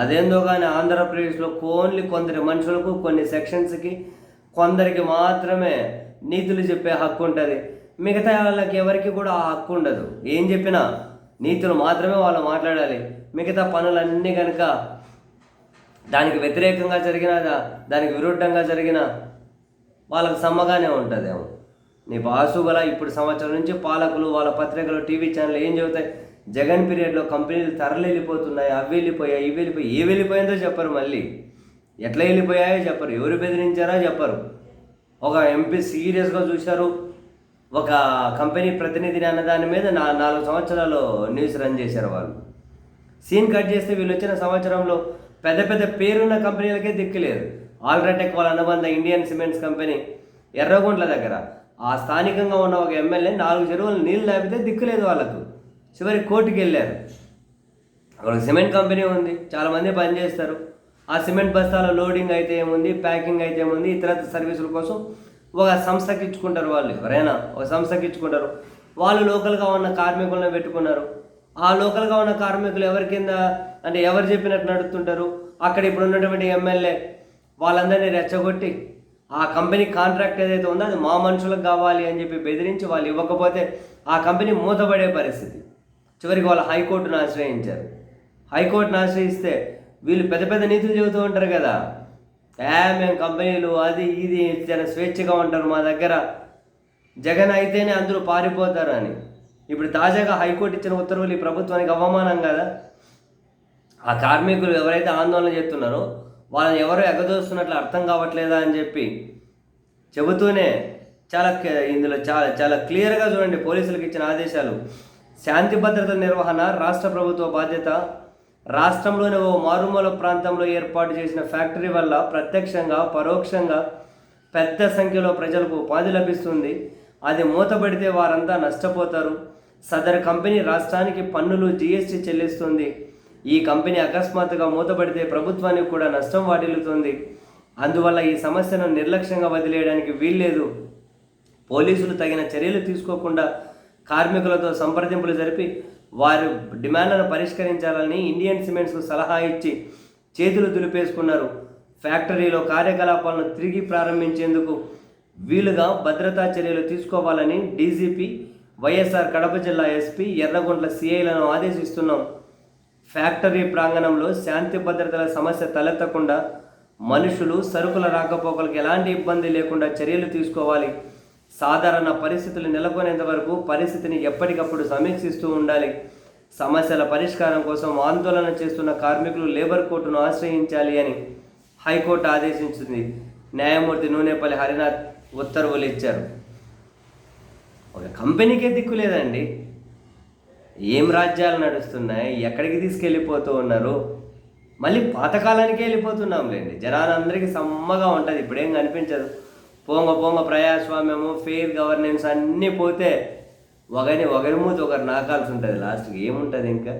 అదేందో కానీ ఆంధ్రప్రదేశ్లో ఓన్లీ కొందరి మనుషులకు కొన్ని సెక్షన్స్కి కొందరికి మాత్రమే నీతులు చెప్పే హక్కు ఉంటుంది. మిగతా వాళ్ళకి ఎవరికి కూడా ఆ హక్కు ఉండదు. ఏం చెప్పినా నీతులు మాత్రమే వాళ్ళు మాట్లాడాలి. మిగతా పనులన్నీ కనుక దానికి వ్యతిరేకంగా జరిగిన దానికి విరుద్ధంగా జరిగిన వాళ్ళకి సమ్మగానే ఉంటుందేమో. నీ బాసు గల ఇప్పుడు సంవత్సరం నుంచి పాలకులు వాళ్ళ పత్రికలు టీవీ ఛానల్ ఏం చెబుతాయి? జగన్ పీరియడ్లో కంపెనీలు తరలి వెళ్ళిపోతున్నాయి అవి వెళ్ళిపోయాయి ఇవి వెళ్ళిపోయి ఏ వెళ్ళిపోయిందో చెప్పరు మళ్ళీ. ఎట్లా వెళ్ళిపోయాయో చెప్పరు. ఎవరు బెదిరించారో చెప్పరు. ఒక ఎంపీ సీరియస్గా చూశారు. ఒక కంపెనీ ప్రతినిధిని అన్న దాని మీద నా నాలుగు సంవత్సరాలు న్యూస్ రన్ చేశారు వాళ్ళు. సీన్ కట్ చేస్తే వీళ్ళు వచ్చిన సంవత్సరంలో పెద్ద పెద్ద పేరున్న కంపెనీలకే దిక్కులేదు. ఆల్ట్రాటెక్ వాళ్ళ అనుబంధ ఇండియన్ సిమెంట్స్ కంపెనీ ఎర్రగొండ్ల దగ్గర. ఆ స్థానికంగా ఉన్న ఒక ఎమ్మెల్యే నాలుగు చెరువులు నీళ్ళు లేపితే దిక్కులేదు వాళ్ళకు. చివరి కోర్టుకి వెళ్ళారు. అక్కడ ఒక సిమెంట్ కంపెనీ ఉంది చాలామంది పనిచేస్తారు. ఆ సిమెంట్ బస్తాల లోడింగ్ అయితే ఏముంది ప్యాకింగ్ అయితే ఏముంది ఇతర సర్వీసుల కోసం ఒక సంస్థకి ఇచ్చుకుంటారు వాళ్ళు ఎవరైనా ఒక సంస్థకి ఇచ్చుకుంటారు. వాళ్ళు లోకల్గా ఉన్న కార్మికులను పెట్టుకున్నారు. ఆ లోకల్గా ఉన్న కార్మికులు ఎవరి కింద అంటే ఎవరు చెప్పినట్టు నడుస్తుంటారు అక్కడ ఇప్పుడు ఉన్నటువంటి ఎమ్మెల్యే వాళ్ళందరినీ రెచ్చగొట్టి ఆ కంపెనీ కాంట్రాక్ట్ ఏదైతే ఉందో అది మా మనుషులకు కావాలి అని చెప్పి బెదిరించి వాళ్ళు ఇవ్వకపోతే ఆ కంపెనీ మూతపడే పరిస్థితి. చివరికి వాళ్ళు హైకోర్టును ఆశ్రయించారు. హైకోర్టును ఆశ్రయిస్తే వీళ్ళు పెద్ద పెద్ద నీతులు చెబుతూ ఉంటారు కదా. ఏ మేము కంపెనీలు అది ఇది చాలా స్వేచ్ఛగా ఉంటారు మా దగ్గర. జగన్ అయితేనే అందరూ పారిపోతారు అని. ఇప్పుడు తాజాగా హైకోర్టు ఇచ్చిన ఉత్తర్వులు ఈ ప్రభుత్వానికి అవమానం కదా. ఆ కార్మికులు ఎవరైతే ఆందోళన చేస్తున్నారో వాళ్ళని ఎవరో ఎగదోస్తున్నట్లు అర్థం కావట్లేదా అని చెప్పి చెబుతూనే చాలా ఇందులో చాలా చాలా క్లియర్గా చూడండి పోలీసులకు ఇచ్చిన ఆదేశాలు. శాంతి భద్రత నిర్వహణ రాష్ట్ర ప్రభుత్వ బాధ్యత రాష్ట్రంలోని ఓ మారుమూల ప్రాంతంలో ఏర్పాటు చేసిన ఫ్యాక్టరీ వల్ల ప్రత్యక్షంగా పరోక్షంగా పెద్ద సంఖ్యలో ప్రజలకు ఉపాధి లభిస్తుంది. అది మూతపడితే వారంతా నష్టపోతారు. సదరు కంపెనీ రాష్ట్రానికి పన్నులు జీఎస్టీ చెల్లిస్తుంది. ఈ కంపెనీ అకస్మాత్తుగా మూతపడితే ప్రభుత్వానికి కూడా నష్టం వాటిల్లుతుంది. అందువల్ల ఈ సమస్యను నిర్లక్ష్యంగా వదిలేయడానికి వీల్లేదు. పోలీసులు తగిన చర్యలు తీసుకోకుండా కార్మికులతో సంప్రదింపులు జరిపి వారి డిమాండ్లను పరిష్కరించాలని ఇండియన్ సిమెంట్స్కు సలహా ఇచ్చి చేతులు దులిపేసుకున్నారు. ఫ్యాక్టరీలో కార్యకలాపాలను తిరిగి ప్రారంభించేందుకు వీలుగా భద్రతా చర్యలు తీసుకోవాలని డీజీపీ వైఎస్ఆర్ కడప జిల్లా ఎస్పీ ఎర్రగుంట్ల సిఐలను ఆదేశిస్తున్నాం. ఫ్యాక్టరీ ప్రాంగణంలో శాంతి భద్రతల సమస్య తలెత్తకుండా మనుషులు సరుకుల రాకపోకలకు ఎలాంటి ఇబ్బంది లేకుండా చర్యలు తీసుకోవాలి. సాధారణ పరిస్థితులు నెలకొనేంత వరకు పరిస్థితిని ఎప్పటికప్పుడు సమీక్షిస్తూ ఉండాలి. సమస్యల పరిష్కారం కోసం ఆందోళన చేస్తున్న కార్మికులు లేబర్ కోర్టును ఆశ్రయించాలి అని హైకోర్టు ఆదేశించింది. న్యాయమూర్తి నూనెపల్లి హరినాథ్ ఉత్తర్వులు ఇచ్చారు. ఒక కంపెనీకే దిక్కు లేదండి. ఏం రాజ్యాలు నడుస్తున్నాయి ఎక్కడికి తీసుకెళ్ళిపోతూ ఉన్నారు? మళ్ళీ పాతకాలానికే వెళ్ళిపోతున్నాంలేండి. జనాలందరికీ సమ్మగా ఉంటుంది. ఇప్పుడేం కనిపించదు. పోంగ పోంగ ప్రజాస్వామ్యము ఫెయిర్ గవర్నెన్స్ అన్నీ పోతే ఒకరిని ఒకరి మూతి ఒకరు నాకాల్సి ఉంటుంది లాస్ట్కి ఏముంటుంది ఇంకా?